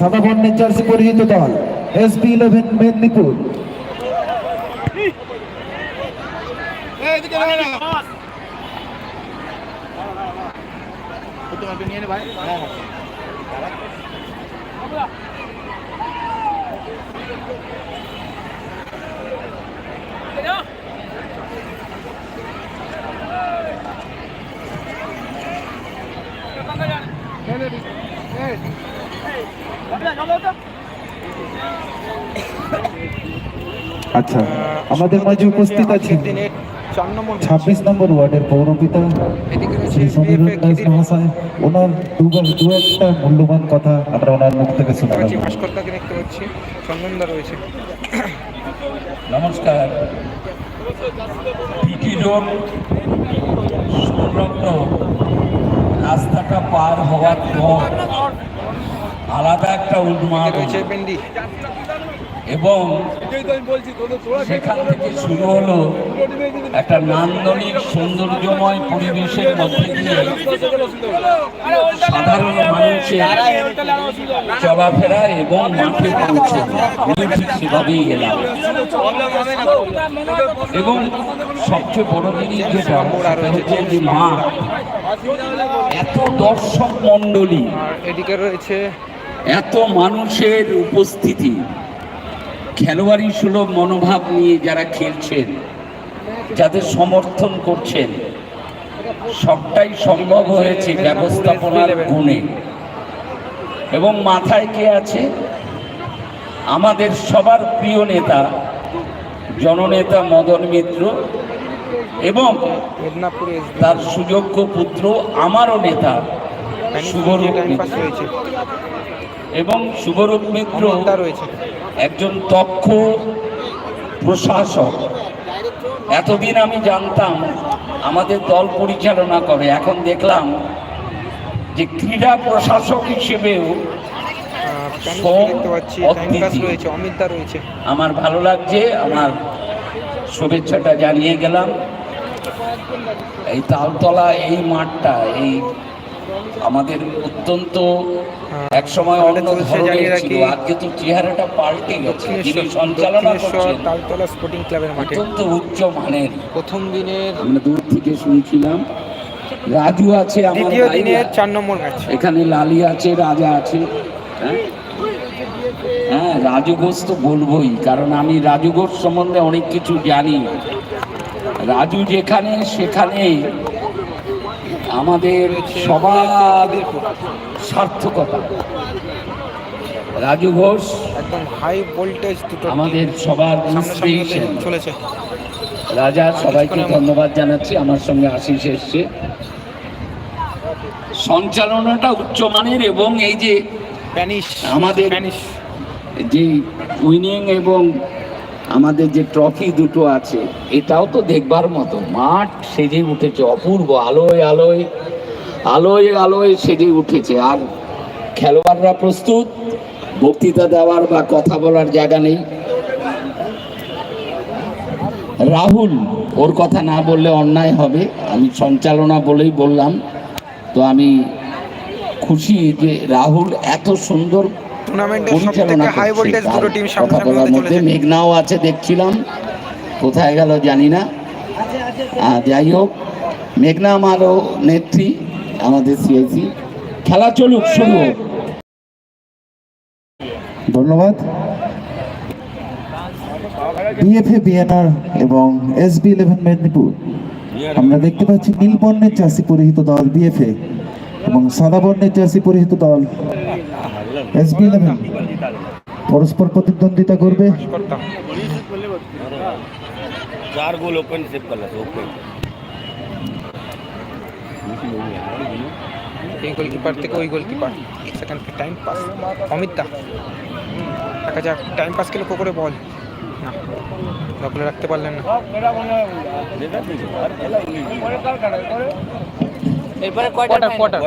সাদা বর্ণের জার্সি পরিহিত দল এসবি ইলেভেন মেদিনীপুর। আচ্ছা আমাদের মাঝে উপস্থিত আছেন ছাব্বিশ নম্বর ওয়ার্ডের পৌরপিতা শ্রী ওনার দু একটা মূল্যবান কথা আমরা ওনার মুখ থেকে শুনলাম পাচ্ছি দেখতে পাচ্ছি চন্দনদা রয়েছে নমস্কার পিটি রোড। রাস্তাটা পার হওয়ার পর আলাদা একটা উন্মাদ এবং সেখান থেকে শুরু হলো একটা নান্দনিক সৌন্দর্যময় পরিবেশের মধ্যে দিয়ে সাধারণ মানুষের চলাফেরা এবং মাঠে পৌঁছে আমি ঠিক সেভাবেই গেলাম এবং সবচেয়ে বড় জিনিস যেটা হচ্ছে যে মাঠ এত দর্শক মণ্ডলী এদিকে রয়েছে এত মানুষের উপস্থিতি। খেলোয়াড়ি সুলভ মনোভাব নিয়ে যারা খেলছেন যাদের সমর্থন করছেন সবটাই সম্ভব হয়েছে ব্যবস্থাপনার গুণে। এবং মাথায় কে আছে? আমাদের সবার প্রিয় নেতা জননেতা মদন মিত্র এবং তার সুযোগ্য পুত্র আমারও নেতা শুভরূপ মিত্র। রয়েছে এবং শুভরূপ মিত্র একজন দক্ষ প্রশাসক। এতদিন আমি জানতাম আমাদের দল পরিচালনা করে এখন দেখলাম যে ক্রীড়া প্রশাসক হিসেবেও আমার ভালো লাগছে আমার শুভেচ্ছাটা জানিয়ে গেলাম। এই তালতলা এই মাঠটা এই আমাদের অত্যন্ত এক সময় অন্য ধরনের ছিল। আজকে তো চেহারাটা পাল্টে গেছে যিনি সঞ্চালনা করছেন তালতলা স্পোর্টিং ক্লাবের মাঠে। অত্যন্ত উচ্চ মানের। প্রথম দিনের আমরা দূর থেকে শুনছিলাম রাজু আছে দ্বিতীয় দিনের চার নম্বর ম্যাচ। এখানে লালি আছে রাজা আছে হ্যাঁ? হ্যাঁ রাজু ঘোষ তো বলবোই কারণ আমি রাজু ঘোষ সম্বন্ধে অনেক কিছু জানি। রাজু যেখানে সেখানে আমাদের সবার সার্থকতা। রাজু ঘোষ একদম হাই ভোল্টেজ আমাদের সবার চলেছে। রাজা সবাইকে ধন্যবাদ জানাচ্ছি আমার সঙ্গে আশিস এসছে। সঞ্চালনাটা উচ্চমানের এবং এই যে আমাদের- যে উইনিং এবং আমাদের যে ট্রফি দুটো আছে, এটাও তো দেখবার মতো। মাঠ সেজে উঠেছে, অপূর্ব, আলোয় আলোয় আলোয় আলোয় সেজে উঠেছে। আর খেলোয়াড়রা প্রস্তুত, বক্তৃতা দেওয়ার বা কথা বলার জায়গা নেই। রাহুল, ওর কথা না বললে অন্যায় হবে, আমি সঞ্চালনা বলেই বললাম। তো আমি খুশি যে রাহুল এত সুন্দর টুর্নামেন্টের সব পরিচালনা থেকে হাই ভোল্টেজ দুটো টিম সামনাসামনি হতে চলেছে। মেঘনাও আছে দেখছিলাম। কোথায় গেল জানি না। যাই হোক মেঘনা আমারও নেত্রী আমাদের সিআইসি খেলা চলুক শুরু হোক। ধন্যবাদ। বিএফএ বিএনআর এবং এসবি ইলেভেন মেদিনীপুর আমরা দেখতে পাচ্ছি নীল বর্ণের চাষি পরিহিত দল বিএফএ এবং সাদা বর্ণের চাষি পরিহিত দল এসপি ইলেভেন পরস্পর প্রতিদ্বন্দ্বিতা করবে। চার গোল ওপেন এই গোলকিপার থেকে ওই গোলকিপার এক সেকেন্ড টাইম পাস অমিত দা। দেখা যাক টাইম পাসকে লক্ষ্য করে বল না দখলে রাখতে পারলেন না। এরপরে কোয়ার্টার কোয়ার্টার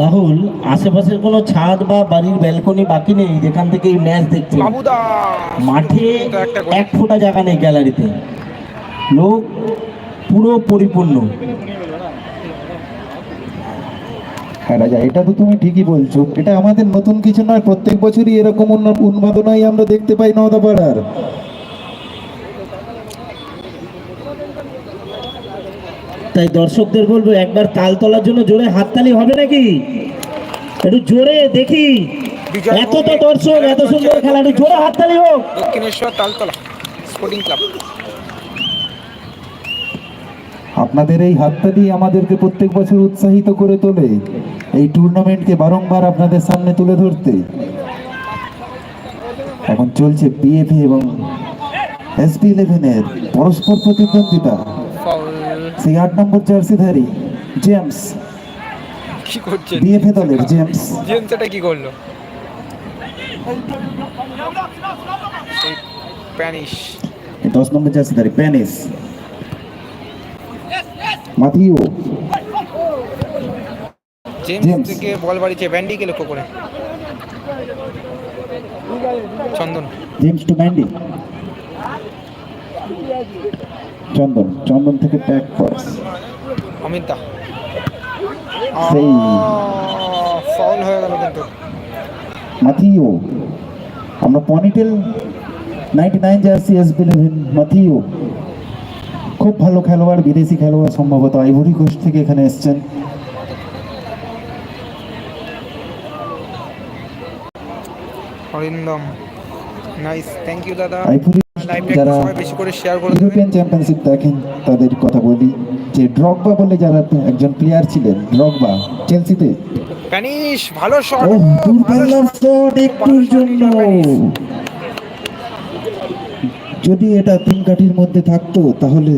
রাহুল আশেপাশের কোনো ছাদ বা বাড়ির ব্যালকনি বাকি নেই যেখান থেকে এই ম্যাচ দেখছে মাঠে একটা এক ফোঁটা জায়গা নেই গ্যালারিতে লোক পুরো পরিপূর্ণ। হ্যাঁ রাজা এটা তো তুমি ঠিকই বলছো। এটা আমাদের নতুন কিছু নয় প্রত্যেক বছরই এরকম উন্মাদনাই আমরা দেখতে পাই নওদাপাড়ার তাই দর্শকদের বলব একবার তাল তোলার জন্য জোরে হাততালি হবে নাকি? একটু জোরে দেখি। এত তো দর্শক এত সুন্দর খেলা একটু জোরে হাততালি হোক। দক্ষিণেশ্বর তালতলা স্পোর্টিং ক্লাব আপনাদের এই হাততালি আমাদেরকে প্রত্যেক বছর উৎসাহিত করে তোলে এই টুর্নামেন্টকে বারংবার আপনাদের সামনে তুলে ধরতে। এখন চলছে বিএফি এবং এসপি ইলেভেনের পরস্পর প্রতিদ্বন্দ্বিতা। ফাউল সেই আট নম্বর জার্সিধারী জেমস। কি করছে বিএফএ দলের জেমস। জেমস এটা কি করল? এই দশ নম্বর জার্সিধারী প্যানিস মাথিও জেমস। থেকে বল বাড়িছে ব্যান্ডিকে লক্ষ্য করে। Chandan. James to Mandy Chandan Chandan থেকে প্যাক পাস অমিত। দা সেই ফাউল হয়ে গেল কিন্তু। মাথিও আমরা ponytail ninety nine jersey S eleven Matthew. খুব ভালো খেলোয়াড় বিদেশি খেলোয়াড় সম্ভবত আইভরি কোস্ট থেকে এখানে এসছেন। অরিন্দম নাইস থ্যাংক ইউ দাদা। আইভরি যারা ইউরোপিয়ান চ্যাম্পিয়নশিপ দেখেন তাদের কথা বলি যে ড্রগবা বলে যারা একজন প্লেয়ার ছিলেন ড্রগবা চেলসিতে প্যানিশ ভালো শট ও শট একটুর জন্য। যদি এটা তিন কাঠির মধ্যে থাকতো তাহলে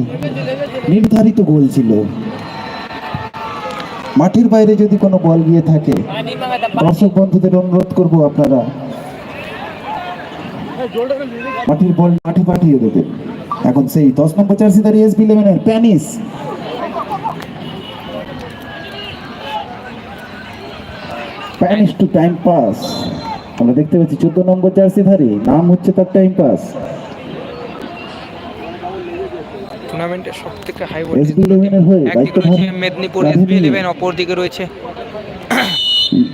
নির্ধারিত গোল ছিল। মাঠের বাইরে যদি কোনো বল গিয়ে থাকে দর্শক বন্ধুদের অনুরোধ করব আপনারা মাটির বল মাঠে পাঠিয়ে দেবেন এখন সেই দশ নম্বর জার্সি দাঁড়িয়ে এসবি ইলেভেনের Panis. Panis to time pass. আমরা দেখতে পাচ্ছি চোদ্দ নম্বর জার্সি ধারী নাম হচ্ছে তার টাইম পাস। টুর্নামেন্টের সব থেকে হাই রয়েছে মেদিনীপুর এসবি ইলেভেন অপর দিকে রয়েছে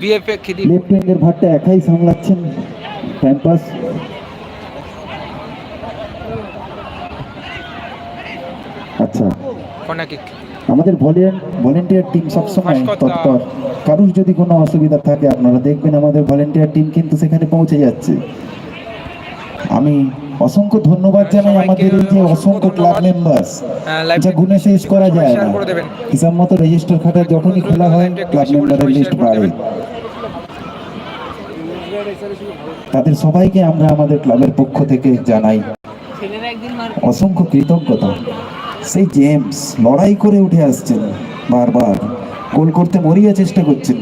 বিএফএ খিদি লেফট একাই সামলাচ্ছেন। টাইম পাস আচ্ছা কর্নার কিক আমাদের ভলেন্টিয়ার টিম সবসময় তৎপর। কারুর যদি কোনো অসুবিধা থাকে আপনারা দেখবেন আমাদের ভলেন্টিয়ার টিম কিন্তু সেখানে পৌঁছে যাচ্ছে। আমি অসংখ্য ধন্যবাদ জানাই আমাদের এই যে অসংখ্য ক্লাব। মেম্বার্স যা গুণে শেষ করা যায় না। হিসাব মতো রেজিস্টার খাতা যখনই খোলা হয় ক্লাব মেম্বারের লিস্ট বাড়ে তাদের সবাইকে আমরা আমাদের ক্লাবের পক্ষ থেকে জানাই অসংখ্য কৃতজ্ঞতা। সেই জেমস লড়াই করে উঠে আসছেন বারবার। গোল করতে মরিয়া চেষ্টা করছেন।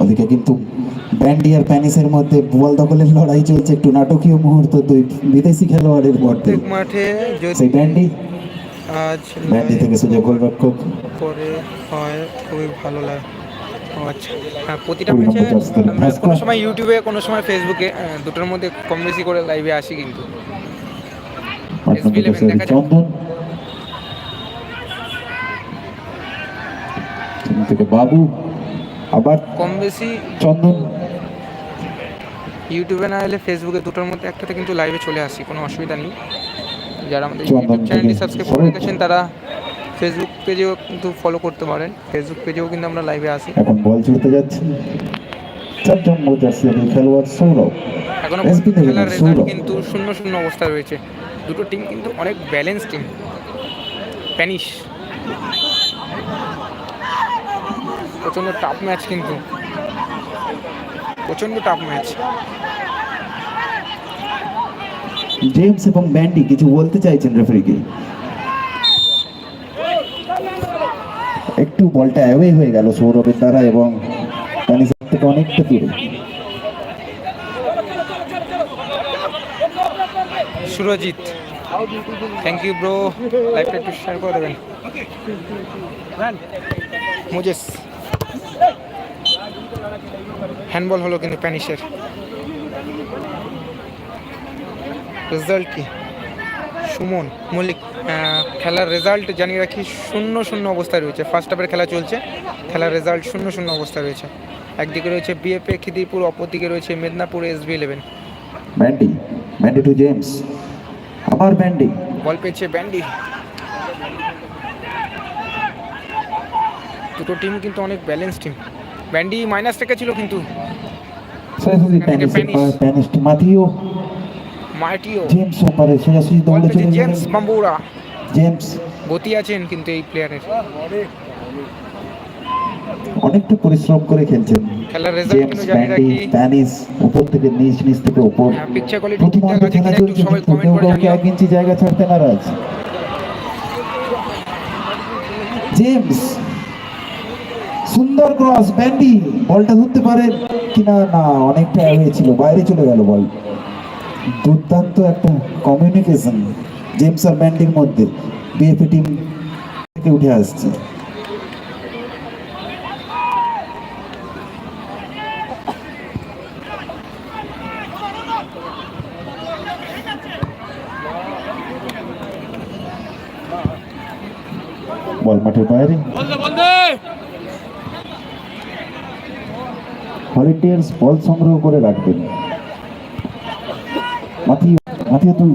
ওদিকে কিন্তু ব্যান্ডি আর প্যানিসের মধ্যে বল দখলের লড়াই চলছে। একটু নাটকীয় মুহূর্ত দুই বিদেশি খেলোয়াড়ের মধ্যে। মাঠে সেই ব্যান্ডি? আজ ব্যান্ডি থেকে সুযোগ গোলরক্ষক। করে হয় খুবই ভালো লাগে। ও আচ্ছা। হ্যাঁ প্রতিটা ম্যাচে আমরা কোনো সময় ইউটিউবে কোনো সময় ফেসবুকে দুটোর মধ্যে কম বেশি করে লাইভে আসি কিন্তু। SB11 দেখা যাক। থেকে বাবু আবার কম বেশি চন্দন। ইউটিউবে না এলে ফেসবুকে দুটোর মধ্যে একটাতে কিন্তু লাইভে চলে আসি কোনো অসুবিধা নেই। যারা আমাদের ইউটিউব চ্যানেলটি সাবস্ক্রাইব করে রেখেছেন তারা ফেসবুক পেজেও কিন্তু ফলো করতে পারেন। ফেসবুক পেজেও কিন্তু আমরা লাইভে আসি এখন বল ছুটতে যাচ্ছে চার নম্বর জার্সি আমি খেলোয়াড় সৌরভ। এখনও খেলার রেজাল্ট কিন্তু শূন্য শূন্য অবস্থায় রয়েছে। দুটো টিম কিন্তু অনেক ব্যালেন্স টিম স্প্যানিশ প্রচণ্ড টাফ ম্যাচ কিন্তু। প্রচণ্ড টাফ ম্যাচ জেমস এবং ব্যান্ডি কিছু বলতে চাইছেন রেফারিকে একটু বলটা অ্যাওয়ে হয়ে গেল সৌরভের দ্বারা এবং প্যানিসের থেকে অনেকটা দূরে। সুরজিৎ থ্যাংক ইউ ব্রো লাইভটা একটু শেয়ার করে দেবেন। মুজেস হ্যান্ডবল হলো কিন্তু প্যানিশের। রেজাল্ট কি? সুমন মল্লিক খেলার রেজাল্ট জানিয়ে রাখি শূন্য শূন্য অবস্থায় রয়েছে। ফার্স্ট হাফের খেলা চলছে খেলার রেজাল্ট শূন্য শূন্য অবস্থায় রয়েছে। একদিকে রয়েছে বিএফএ খিদিরপুর অপরদিকে রয়েছে Medinipur SB eleven Bandy Bandy to James আবার ব্যান্ডি বল পেয়েছে ব্যান্ডি দুটো টিম কিন্তু অনেক ব্যালেন্স টিম ব্যান্ডি মাইনাস থেকে ছিল কিন্তু। প্যানিস মাথিও মার্টিও জেমস ওপারে সোজাসুজি দৌড়ে চলে জেমস বাম্বুরা জেমস গতি আছেন কিন্তু এই প্লেয়ারের অনেকটা পরিশ্রম করে খেলছেন। খেলার রেজাল্ট ব্যান্ডি রাখি প্যানিস উপর থেকে নিচ নিচ থেকে উপর। পিকচার কোয়ালিটি ঠিকঠাক আছে কিনা একটু সবাই কমেন্ট করে জানিও। এক ইঞ্চি জায়গা ছাড়তে নারাজ। জেমস সুন্দর ক্রস ব্যান্ডি বলটা ধরতে পারে কিনা? না অনেকটা অ্যাওয়ে ছিল বাইরে চলে গেল বল দুর্দান্ত একটা কমিউনিকেশন জেমস আর ব্যান্ডির মধ্যে বিএফএ টিম থেকে উঠে আসছে। বল মাঠের বাইরে। ভলেন্টিয়ার্স বল সংগ্রহ করে রাখবেন। মাথিও মাথিও তুই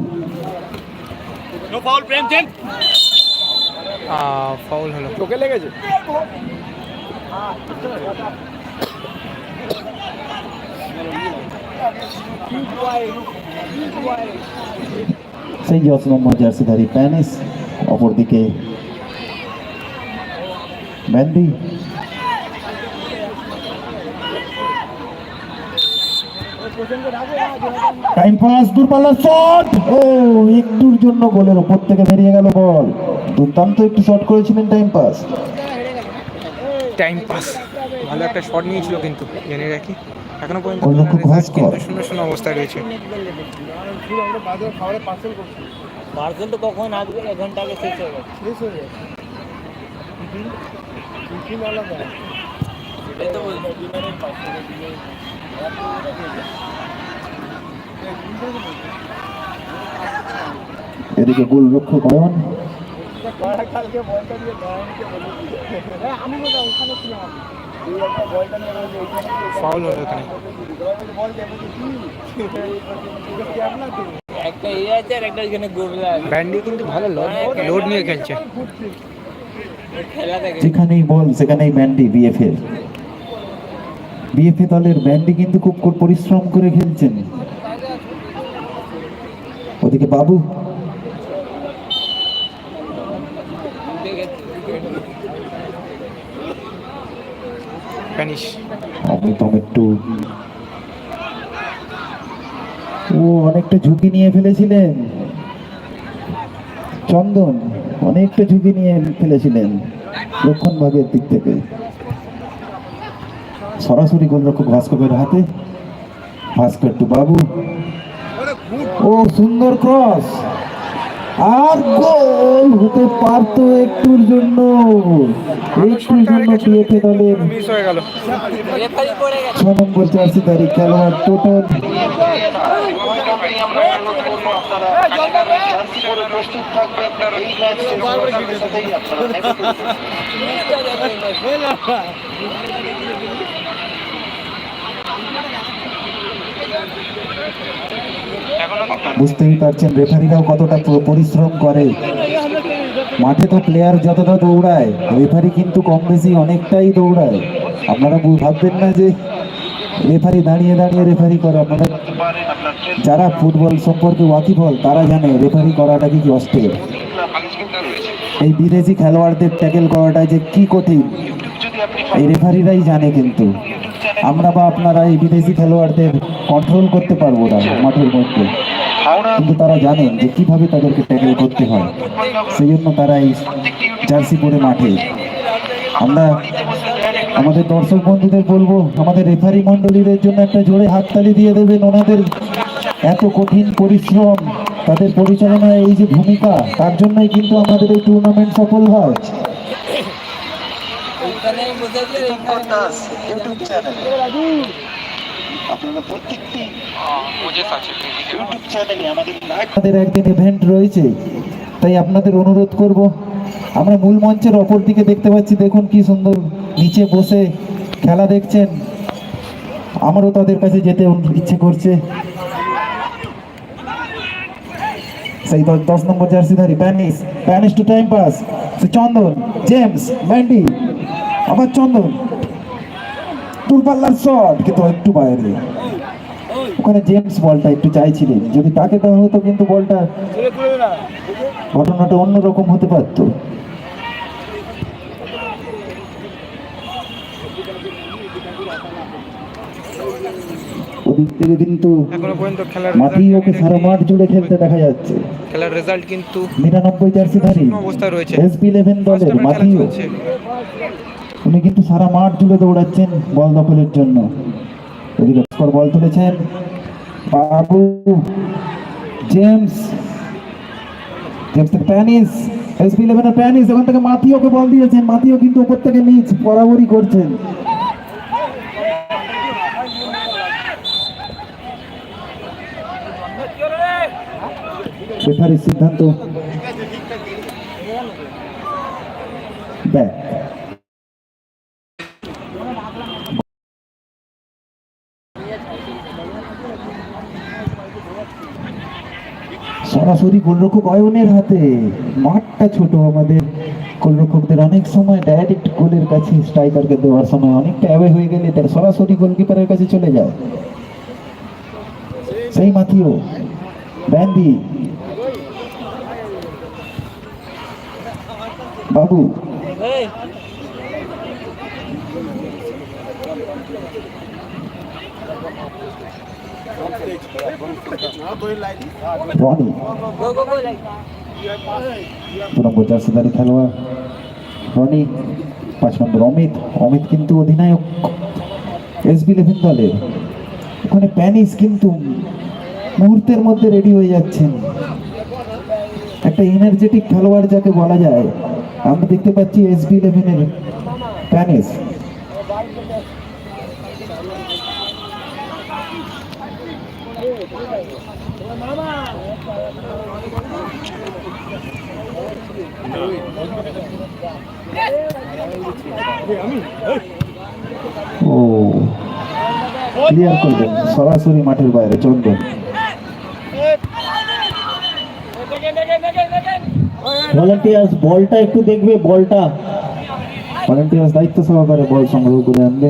ফাউল হলো তোকে লেগেছে সেই দশ নম্বর জার্সিধারী প্যানিস অপরদিকে ব্যান্ডি টাইম পাস দূরপাল্লার শট ও একটুর জন্য গোলের উপর থেকে বেরিয়ে গেল বল। দুর্দান্ত একটু শট করেছিলেন টাইম পাস টাইম পাস ভালো একটা শট নিয়েছিল কিন্তু জেনে রাখি। এখনও পর্যন্ত শূন্য শূন্য অবস্থায় রয়েছে। পার্সেল তো কখন আসবে এক ঘণ্টা আগে শেষ হয়ে গেছে সেটাই তো বলছি এদিকে গোলরক্ষক অয়ন। ফাউল হলো এখানে। একটা এ আছে আর একটা এখানে গোবলা আছে। ব্যান্ডি কিন্তু ভালো লোড লোড নিয়ে খেলছে। খেলা থাকে যেখানেই বল সেখানেই ব্যান্ডি বিএফএ বিএফএ দলের ব্যান্ডি কিন্তু খুব পরিশ্রম করে খেলছেন। ওদিকে বাবু। একটু ও অনেকটা ঝুঁকি নিয়ে ফেলেছিলেন। চন্দন অনেকটা ঝুঁকি নিয়ে ফেলেছিলেন। লক্ষণ ভাগের দিক থেকে। সরাসরি গোলরক্ষক ভাস্করের হাতে। ভাস্কর টু বাবু। ও, সুন্দর ক্রস আর গোল হতে পারতো একটুর জন্য। একটুর জন্য বিএফএ দলের ছ নম্বর জার্সি দাঁড়ি খেলোয়াড় টোটাল। বুঝতেই পারছেন, রেফারিরাও কতটা পরিশ্রম করে। মাঠে তো প্লেয়ার যতটা দৌড়ায়, রেফারি কিন্তু কম বেশি অনেকটাই দৌড়ায়। আপনারা ভাববেন না যে রেফারি দাঁড়িয়ে দাঁড়িয়ে রেফারি করে। আপনারা যারা ফুটবল সম্পর্কে ওয়াকিবল তারা জানে রেফারি করাটা কি কষ্টের এই বিদেশি খেলোয়াড়দের ট্যাকেল করাটা যে কি কঠিন। এই রেফারিরাই জানে কিন্তু। আমরা বা আপনারা এই বিদেশি খেলোয়াড়দের কন্ট্রোল করতে পারব না মাঠের মধ্যে। কিন্তু তারা জানেন যে কীভাবে তাদেরকে ট্যাকেল করতে হয়। সেই জন্য তারা এই জার্সি পরে মাঠে। আমরা আমাদের দর্শক বন্ধুদের বলব, আমাদের রেফারি মণ্ডলীদের জন্য একটা জোরে হাততালি দিয়ে দেবেন। ওনাদের এত কঠিন পরিশ্রম, তাদের পরিচালনায় এই যে ভূমিকা, তার জন্যই কিন্তু আমাদের এই টুর্নামেন্ট সফল হয়। ইউটিউব একদিন ইভেন্ট রয়েছে, তাই আপনাদের অনুরোধ করব, আমরা মূল মঞ্চের অপর দিকে দেখতে পাচ্ছি, দেখুন কি সুন্দর নিচে বসে খেলা দেখছেন। আমারও তাদের কাছে যেতে ইচ্ছে করছে। সেই দশ number জার্সিধারী Panis Panis to time pass Chandan James Mandy আবার চন্দন। দূরপাল্লার শট কিন্তু একটু বাইরে। ওখানে জেমস বলটা একটু চাইছিলেন। যদি তাকে দেওয়া হতো কিন্তু বলটা ঘটনাটা অন্যরকম হতে পারতো। ওদিক থেকে কিন্তু খেলার মাটি ওকে সারা মাঠ জুড়ে খেলতে দেখা যাচ্ছে। খেলার রেজাল্ট কিন্তু নিরানব্বই জার্সিধারী শূন্য অবস্থায় রয়েছে। এসপি ইলেভেন দলের মাটিও। উনি কিন্তু সারা মাঠ জুড়ে দৌড়াচ্ছেন বল দখলের জন্য। এদিকে বল তুলেছেন বাবু, জেমস জেমস প্যানিস, এসপি ইলেভেনের প্যানিস, ওখান থেকে মাতিওকে বল দিয়েছেন। মাতিও কিন্তু উপর থেকে নিচ বরাবরই করছেন। রেফারির সিদ্ধান্ত। ব্যাক সরাসরি গোলরক্ষক অয়নের হাতে। মাঠটা ছোট আমাদের। গোলরক্ষকদের অনেক সময় ডাইরেক্ট গোলের কাছে স্ট্রাইকারকে দেওয়ার সময় অনেকটা অ্যাওয়ে হয়ে গেলে তার সরাসরি গোলকিপারের কাছে চলে যায়। সেই মাথিও ব্যান্ডি। বাবু। রনি দু নম্বর জার্সিদারি খেলোয়াড় রনি পাঁচ নম্বর অমিত অমিত কিন্তু অধিনায়ক এসবি ইলেভেন দলের। ওখানে প্যানিস কিন্তু মুহূর্তের মধ্যে রেডি হয়ে যাচ্ছেন। একটা এনার্জেটিক খেলোয়াড় যাকে বলা যায়, আমরা দেখতে পাচ্ছি এসবি ইলেভেনের প্যানিস। ও, ক্লিয়ার করবেন, সরাসরি মাঠের বাইরে চলবেন। ভলান্টিয়ার্স, বলটা একটু দেখবে, বলটা। ভলান্টিয়ার্স দায়িত্ব সহকারে বল সংগ্রহ করে আনবে।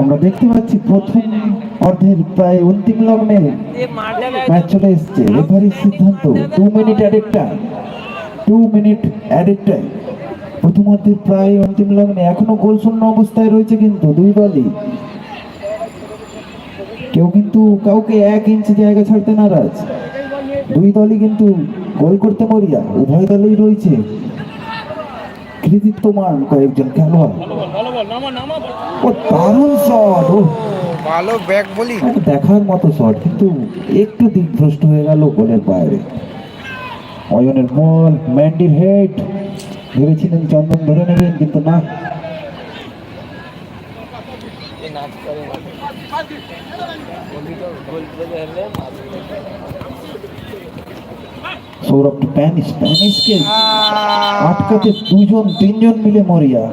আমরা দেখতে পাচ্ছি প্রথম অর্ধের প্রায় অন্তিম লগ্নে ম্যাচ চলে এসছে। রেফারির সিদ্ধান্ত। Two minute added time two minute added time প্রথম অর্ধের প্রায় অন্তিম লগ্নে এখনও গোল শূন্য অবস্থায় রয়েছে কিন্তু দুই দলই কেউ কিন্তু কাউকে এক ইঞ্চি জায়গা ছাড়তে নারাজ। দুই দলই কিন্তু গোল করতে মরিয়া উভয় দলেই রয়েছে। কৃতিত্বমান কয়েকজন খেলোয়াড়। ও দারুণ শট ও। ভালো ব্যাক বলি। দেখার মতো শট কিন্তু একটু দিকভ্রষ্ট হয়ে গেল গোলের বাইরে। অয়নের বল ম্যান্ডির হেড ভেবেছিলেন চন্দন ধরে নেবেন কিন্তু না সৌরভ প্যানিস প্যানিসকে আটকাতে দুজন তিনজন মিলে মরিয়া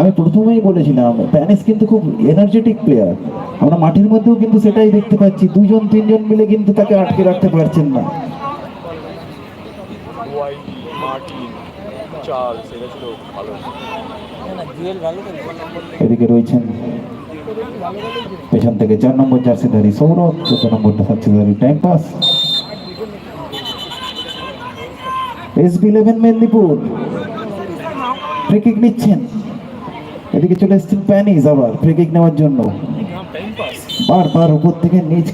আমি প্রথমেই বলেছিলাম প্যানিস কিন্তু খুব এনার্জেটিক প্লেয়ার আমরা মাঠের মধ্যেও কিন্তু সেটাই দেখতে পাচ্ছি। দুজন, তিনজন মিলে কিন্তু তাকে আটকে রাখতে পারছেন না। এদিকে রয়েছেন পেছন থেকে চার নম্বর জার্সিধারী সৌরভ, চোদ্দ number জার্সিধারী time pass SB eleven Medinipur. Free kick নিচ্ছেন। এদিকে চলে এসছেন প্যানিস আবার ফ্রি কিক নেওয়ার জন্য। বারবার উপর থেকে নিচ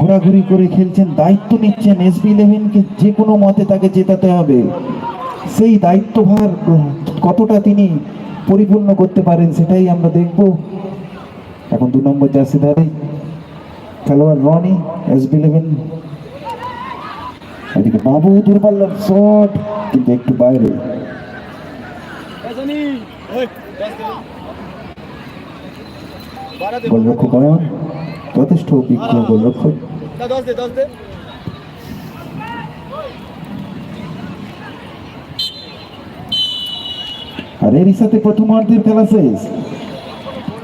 ঘোরাঘুরি করে খেলছেন দায়িত্ব নিচ্ছেন এসবি ইলেভেনকে যে কোনো মতে তাকে জেতাতে হবে। সেই দায়িত্বভার কতটা তিনি পরিপূর্ণ করতে পারেন সেটাই আমরা দেখব। এখন দু নম্বর জার্সিধারী খেলোয়াড় রনি এসবি ইলেভেন এদিকে বাবু দূরপাল্লার শট কিন্তু একটু বাইরে। গোলরক্ষক অয়ন যথেষ্ট অভিজ্ঞ গোলরক্ষক। আর এরই সাথে প্রথমার্ধের খেলা শেষ।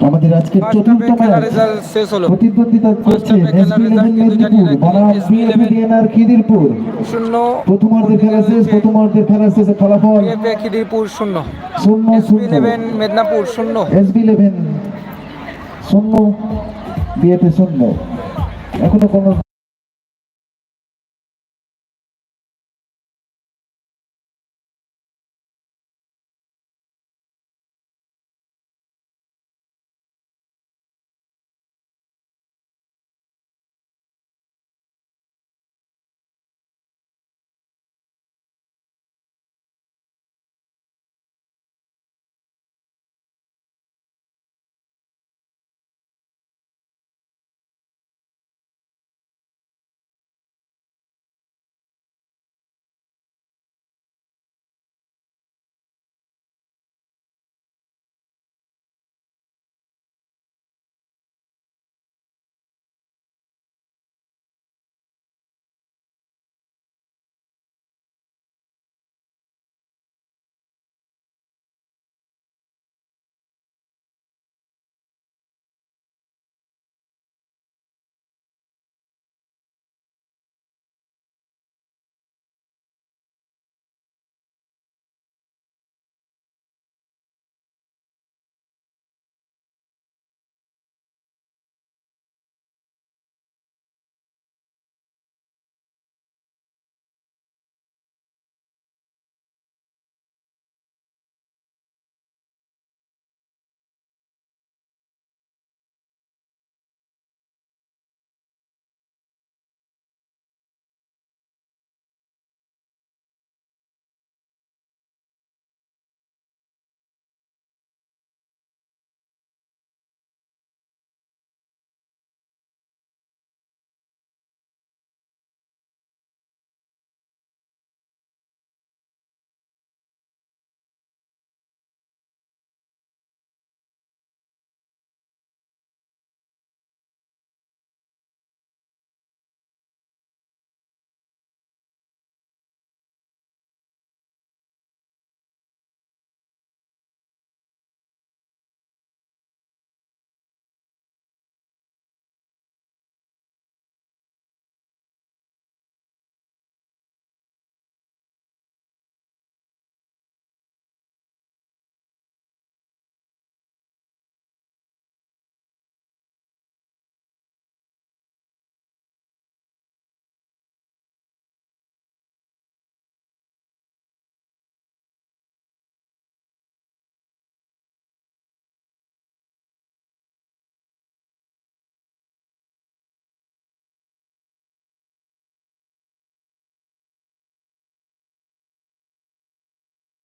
আমাদের আজকের চতুর্থ ম্যাচ। প্রতিদ্বন্দ্বিতা করছে মেদিনীপুর বনাম খিদিরপুর শূন্য। প্রথমার্ধের খেলা শেষ প্রথমার্ধের খেলা শেষে ফলাফল খিদিরপুর শূন্য। শূন্য শূন্য। মেদিনীপুর শূন্য। এসবি ইলেভেন শূন্য বিয়েতে শূন্য। এখনও কোনো